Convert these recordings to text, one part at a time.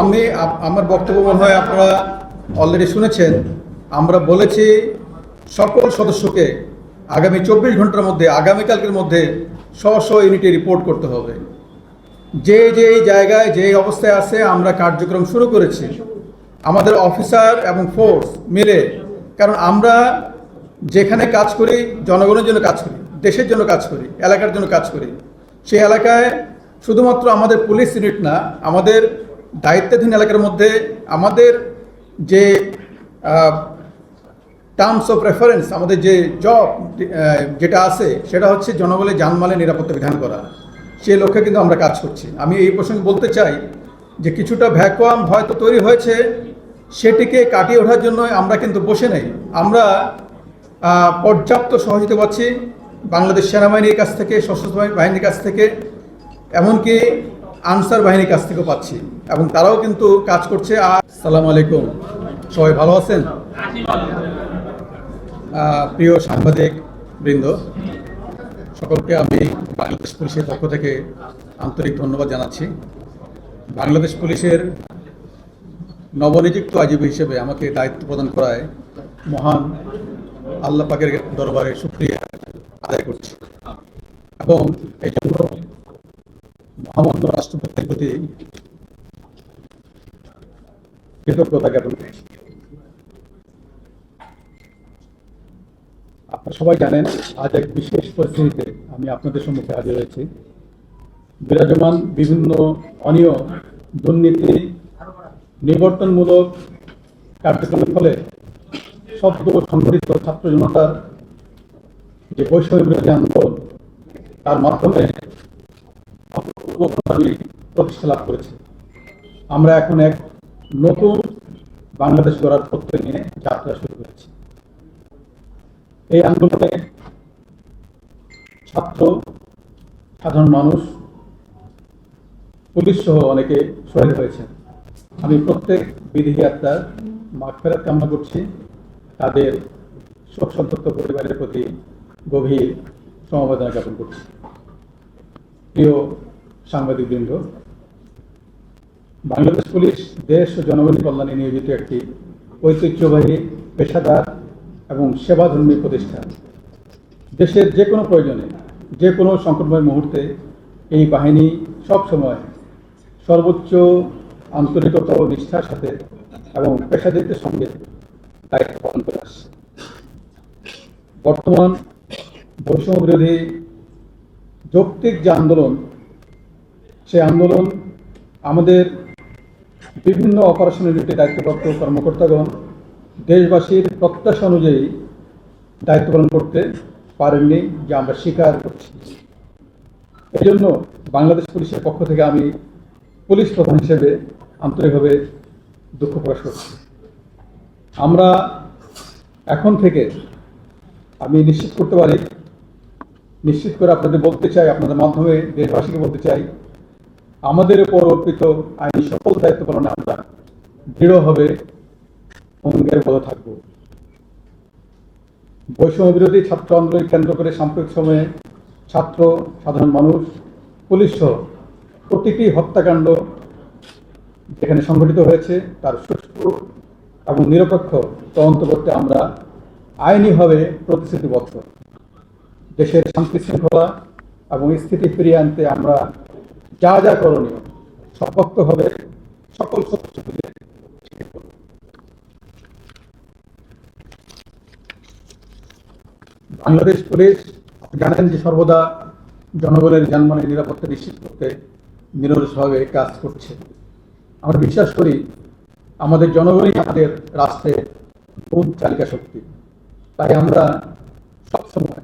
আমি আমার বক্তব্য মনে হয় আপনারা অলরেডি শুনেছেন। আমরা বলেছি সকল সদস্যকে আগামী চব্বিশ ঘণ্টার মধ্যে আগামীকালকের মধ্যে স্ব স্ব ইউনিটে রিপোর্ট করতে হবে। যে যে জায়গায় যে অবস্থায় আছে, আমরা কার্যক্রম শুরু করেছি। আমাদের অফিসার এবং ফোর্স মিলে, কারণ আমরা যেখানে কাজ করি, জনগণের জন্য কাজ করি, দেশের জন্য কাজ করি, এলাকার জন্য কাজ করি। সেই এলাকায় শুধুমাত্র আমাদের পুলিশ ইউনিট না, আমাদের দায়িত্বাধীন এলাকার মধ্যে আমাদের যে টার্মস অফ রেফারেন্স আমাদের যে জব যেটা আছে, সেটা হচ্ছে জনগণের জানমালের নিরাপত্তা বিধান করা। সে লক্ষ্যে কিন্তু আমরা কাজ করছি। আমি এই প্রসঙ্গে বলতে চাই যে কিছুটা ভ্যাকুয়াম হয়তো তৈরি হয়েছে, সেটিকে কাটিয়ে ওঠার জন্য আমরা কিন্তু বসে নেই। আমরা পর্যাপ্ত সহযোগিতা পাচ্ছি বাংলাদেশ সেনাবাহিনীর কাছ থেকে, সশস্ত্র বাহিনীর কাছ থেকে। এমনকি আনসার বাহিনীর কাছ থেকেও পাচ্ছি। এবং তারাও কিন্তু কাজ করছে। আসসালামু আলাইকুম। সবাই ভালো আছেন? প্রিয় সাংবাদিক বৃন্দ, সকলকে আমি বাংলাদেশ পুলিশের পক্ষ থেকে আন্তরিক ধন্যবাদ জানাচ্ছি। বাংলাদেশ পুলিশের নবনিযুক্ত আজীবী হিসেবে আমাকে দায়িত্ব প্রদান করায় মহান আল্লাহ পাকের দরবারে সুক্রিয়া আদায় করছি। এবং এই জন্য মহামান্য রাষ্ট্রপতির প্রতি কৃতজ্ঞতা জ্ঞাপন আপনারা সবাই জানেন, আজ এক বিশেষ পরিস্থিতিতে আমি আপনাদের সম্মুখে হাজির হয়েছি। বিরাজমান বিভিন্ন অনিয়ম, দুর্নীতি, নিবর্তনমূলক কার্যক্রমের ফলে সদ্য সংগঠিত ছাত্র জনতার যে বৈষম্য বিরোধী আন্দোলন, তার মাধ্যমে অভূতপূর্ব প্রতিষ্ঠা লাভ করেছে। আমরা এখন এক নতুন বাংলাদেশ গড়ার প্রত্যয় নিয়ে যাত্রা শুরু করেছি। এই আন্দোলনে ছাত্র, সাধারণ মানুষ, পুলিশ সহ অনেকে শহীদ হয়েছেন। আমি প্রত্যেক বিধি আত্মার মাগফেরাত কামনা করছি। তাদের শোক সন্তপ্ত পরিবারের প্রতি গভীর সমবেদনা জ্ঞাপন করছি। প্রিয় সাংবাদিকবৃন্দ, বাংলাদেশ পুলিশ, দেশ ও জনগণের কল্যাণে নিয়োজিত একটি ঐতিহ্যবাহী পেশাদার এবং সেবাধর্মী প্রতিষ্ঠান। দেশের যে কোনো প্রয়োজনে, যে কোনো সংকটময় মুহূর্তে এই বাহিনী সবসময় সর্বোচ্চ আন্তরিকতা ও নিষ্ঠার সাথে এবং পেশাদারিত্বের সঙ্গে দায়িত্ব পালন করে আসছে। বর্তমান বৈষম্য বিরোধী যৌক্তিক যে আন্দোলন সেই আন্দোলন আমাদের বিভিন্ন অপারেশন ইউনিটে দায়িত্বপ্রাপ্ত কর্মকর্তাগণ দেশবাসীর প্রত্যাশা অনুযায়ী দায়িত্ব পালন করতে পারেননি, যা আমরা স্বীকার করছি। এই জন্য বাংলাদেশ পুলিশের পক্ষ থেকে আমি পুলিশ প্রধান হিসেবে আন্তরিকভাবে দুঃখ প্রকাশ করছি। আমরা এখন থেকে আমি নিশ্চিত করতে পারি, নিশ্চিত করে আপনাদের বলতে চাই, আপনাদের মাধ্যমে দেশবাসীকে বলতে চাই আমাদের উপর অর্পিত আইনি সকল দায়িত্ব পালনে আমরা দৃঢ়ভাবে অঙ্গের বলে থাকব। বৈষম্য বিরোধী ছাত্র আন্দোলন কেন্দ্র করে সাম্প্রতিক সময়ে ছাত্র, সাধারণ মানুষ, পুলিশ সহ প্রতিটি হত্যাকাণ্ড যেখানে সংঘটিত হয়েছে তার সুষ্ঠু এবং নিরপেক্ষ তদন্ত করতে আমরা আইনিভাবে প্রতিশ্রুতিবদ্ধ। দেশের শান্তি শৃঙ্খলা এবং স্থিতি ফিরিয়ে আনতে আমরা যা যা করণীয় সপক্ষভাবে সকল সদস্যদের বাংলাদেশ পুলিশ জানেন যে সর্বদা জনগণের যানবাহনের নিরাপত্তা নিশ্চিত করতে নিরলসভাবে কাজ করছে। আমরা বিশ্বাস করি, আমাদের জনগণই আমাদের রাষ্ট্রের মূল চালিকা শক্তি। তাই আমরা সবসময়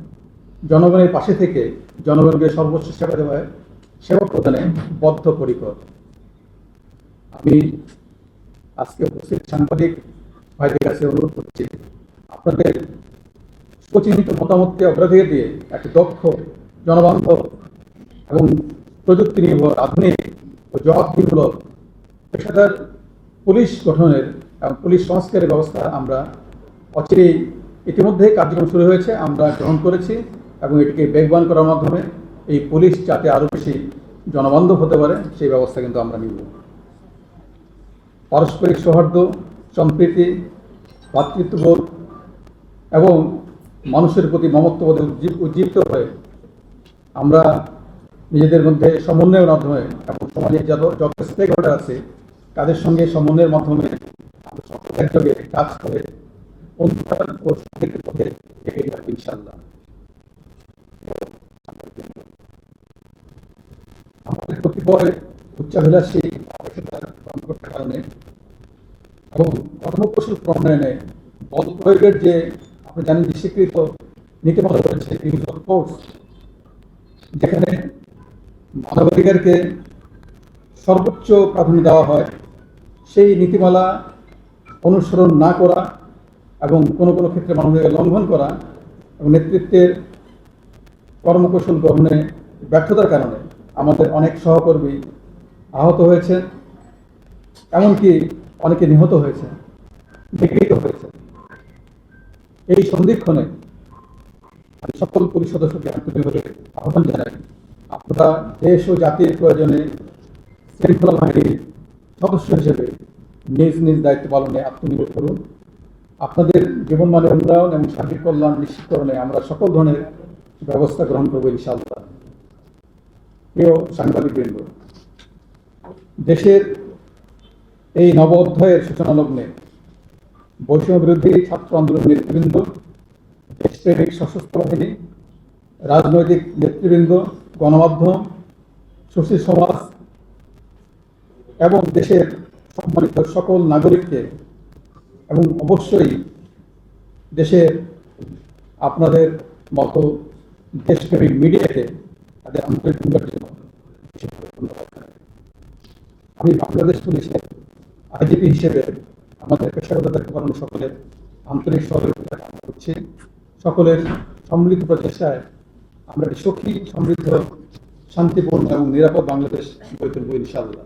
জনগণের পাশে থেকে জনগণকে সর্বোচ্চ সেবা দেওয়ায় সেবা প্রদানে বদ্ধপরিকর। আমি আজকে উপস্থিত সাংবাদিক ভাইদের কাছে অনুরোধ করছি, আপনাদের সুচিন্তিত মতামতকে অগ্রাধিকার দিয়ে একটি দক্ষ জনবান্ধব এবং প্রযুক্তি নির্ভর আধুনিক ও জবাবদিহিমূলক পেশাদার পুলিশ গঠনের এবং পুলিশ সংস্কারের ব্যবস্থা আমরা অচিরেই ইতিমধ্যে কার্যক্রম শুরু হয়েছে, আমরা গ্রহণ করেছি এবং এটিকে বেগবান করার মাধ্যমে এই পুলিশ যাতে আরও বেশি জনবান্ধব হতে পারে, সেই ব্যবস্থা কিন্তু আমরা নিব। পারস্পরিক সৌহার্দ্য, সম্প্রীতি ভ্রাতৃত্ববোধ এবং মানুষের প্রতি মমত্ববোধে উজ্জীব- উজ্জীবিত হয়ে আমরা নিজেদের মধ্যে সমন্বয়ের মাধ্যমে এবং সমাজের যত যত স্টেক হোল্ডার আছে, তাদের সঙ্গে সমন্বয়ের মাধ্যমে একযোগে কাজ করে উন্নয়ন ও পথে এগিয়ে যাব ইনশাল্লাহ আমাদের কতিপয় উচ্চাভিলাষী কারণে এবং কর্মকৌশল প্রণয়নে বল প্রয়োগের যে আপনি জানেন যে স্বীকৃত নীতিমালা রয়েছে যেখানে মানবাধিকারকে সর্বোচ্চ প্রাধান্য দেওয়া হয় সেই নীতিমালা অনুসরণ না করা এবং কোনো কোনো ক্ষেত্রে মানবাধিকার লঙ্ঘন করা এবং নেতৃত্বের কর্মকৌশল গ্রহণে ব্যর্থতার কারণে আমাদের অনেক সহকর্মী আহত হয়েছে এমনকি অনেকে নিহত হয়েছে বিকৃত হয়েছে এই সন্ধিক্ষণে আমি সকল পুলিশ সদস্যকে আন্তরিকভাবে আহ্বান জানাই, আপনারা দেশ ও জাতির প্রয়োজনে শৃঙ্খলা বাহিনীর সদস্য হিসেবে নিজ নিজ দায়িত্ব পালনে আত্মনিয়োগ করুন। আপনাদের জীবনমানের উন্নয়ন এবং সার্বিক কল্যাণ নিশ্চিতকরণে আমরা সকল ধরনের ব্যবস্থা গ্রহণ করব ইনশাআল্লাহ। প্রিয় সাংবাদিকবৃন্দ দেশের এই নব অধ্যায়ের সূচনা লগ্নে বৈষম্য বিরোধী ছাত্র আন্দোলন নেতৃবৃন্দ দেশপ্রেমিক সশস্ত্র বাহিনী, রাজনৈতিক নেতৃবৃন্দ, গণমাধ্যম, সুশীল সমাজ এবং দেশের সম্মানিত সকল নাগরিককে এবং অবশ্যই দেশের আপনাদের মতো দেশপ্রেমিক মিডিয়াকে তাদের আন্তরিক ধন্যবাদ জন্য বিশেষভাবে ধন্যবাদ জানাই। আমি বাংলাদেশ পুলিশের আইজিপি হিসেবে আমাদের পেশাগতদেরকে কারণে সকলের আন্তরিক সহযোগিতা কামনা করছি। সকলের সম্মিলিত প্রচেষ্টায় আমরা একটি সুখী, সমৃদ্ধ, শান্তিপূর্ণ এবং নিরাপদ বাংলাদেশ গড়ে তুলব ইনশাআল্লাহ।